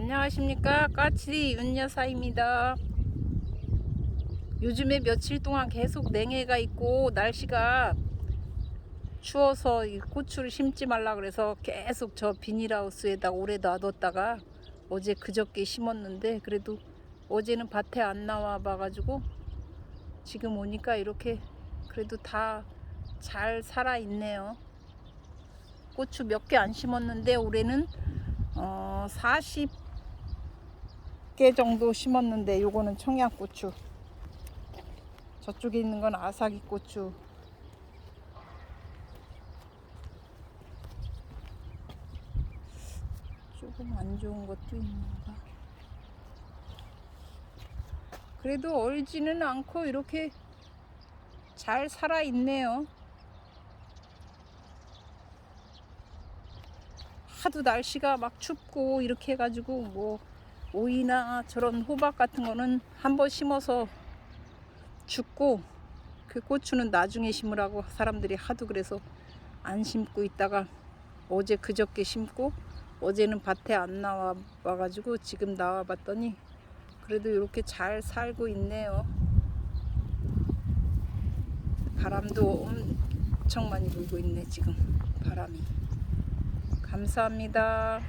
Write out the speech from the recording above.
안녕하십니까? 까치리 윤여사입니다. 요즘에 며칠 동안 계속 냉해가 있고 날씨가 추워서 이 고추를 심지 말라 그래서 계속 저 비닐하우스에다 오래 놔뒀다가 어제 그저께 심었는데 그래도 어제는 밭에 안 나와 봐가지고 지금 오니까 이렇게 그래도 다 잘 살아 있네요. 고추 몇 개 안 심었는데 올해는 어, 40 개 정도 심었는데 요거는 청양고추. 저쪽에 있는 건 아사기 고추. 조금 안 좋은 것도 있는가? 그래도 얼지는 않고 이렇게 잘 살아 있네요. 하도 날씨가 막 춥고 이렇게 해가지고 뭐 오이나 저런 호박 같은 거는 한 번 심어서 죽고 그 고추는 나중에 심으라고 사람들이 하도 그래서 안 심고 있다가 어제 그저께 심고 어제는 밭에 안 나와 봐가지고 지금 나와 봤더니 그래도 이렇게 잘 살고 있네요. 바람도 엄청 많이 불고 있네 지금 바람이. 감사합니다.